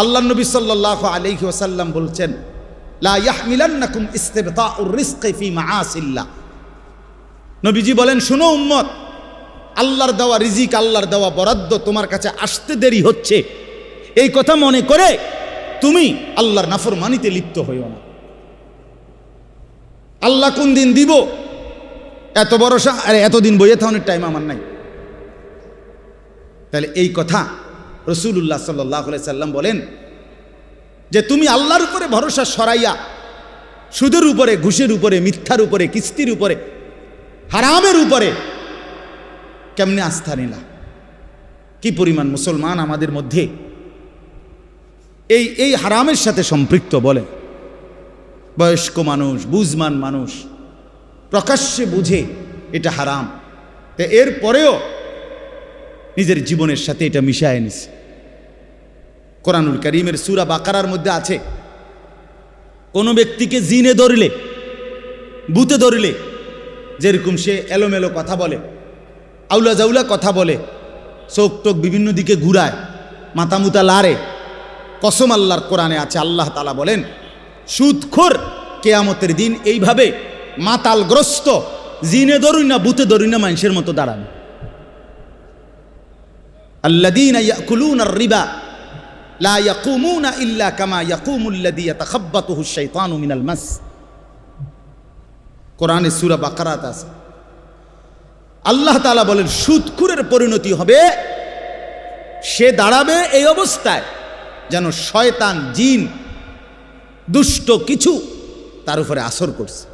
আল্লাহ নবী সাল্লাহ আলহি ওসাল্লাম বলছেন নবীজি বলেন, শুনো উম্মত, আল্লাহর দেওয়া রিজিক, আল্লাহর দেওয়া বরাদ্দ তোমার কাছে আসতে দেরি হচ্ছে। এই কথা মনে করে তুমি আল্লাহর নাফরমানিতে লিপ্ত হইও না। আল্লাহ কোন দিন দিব? এত ভরসা আরে এতদিন বইয়ে থাকানোর টাইম আমার নাই। তাহলে এই কথা রসুল্লাহ সাল্লাহ সাল্লাম বলেন যে তুমি আল্লাহর উপরে ভরসা সরাইয়া সুদের উপরে, ঘুষের উপরে, মিথ্যার উপরে, কিস্তির উপরে, হারামের উপরে কেমনে আস্থা নিলা? কি পরিমাণ মুসলমান আমাদের মধ্যে এই এই হারামের সাথে সম্পৃক্ত বলে? বয়স্ক মানুষ, বুঝমান মানুষ, প্রকাশ্যে বুঝে এটা হারাম। তো এর পরেও নিজের জীবনের সাথে এটা মিশায় নিছে। কোরআনুল করিমের সুরা বাকারার মধ্যে আছে। কোনো ব্যক্তিকে জিনে ধরলে, বুতে ধরলে, যেরকম সে এলোমেলো কথা বলে, আউলা জাউলা কথা বলে, চোখ টোক বিভিন্ন দিকে ঘুরায় মাতামুতা লারে কসম আল্লাহর কোরআনে আছে, আল্লাহ তালা বলেন, সুদখোর কেয়ামতের দিন এইভাবে মাতালগ্রস্ত, জিনে ধরুই না, বুতে ধরুই না, মানুষের মতো দাঁড়ান আল্লাদিন রিবা লা ইয়াকুমুনা ইল্লা কামা ইয়াকুমুল্লাদি ইয়াতাখাব্বাতুহু শাইতানু মিনাল মাস। কোরআনে সূরা বাকারাত আছে। আল্লাহ তাআলা বলেন সুদখুরের পরিণতি হবে, সে দাঁড়াবে এই অবস্থায় যেন শয়তান, জিন, দুষ্ট কিছু তার উপরে আসর করছে।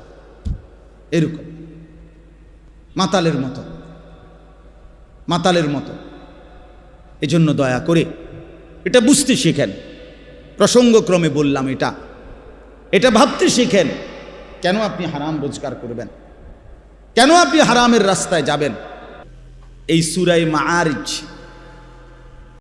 এরকম। মাতালের মতো। মাতালের মতো। এজন্য দয়া করে এটা বুঝতে শিখেন। প্রসঙ্গক্রমে বললাম এটা। এটা ভাবতে শিখেন, কেন আপনি হারাম রোজগার করবেন? কেন আপনি হারামের রাস্তায় যাবেন? এই সুরাই মাআরিজ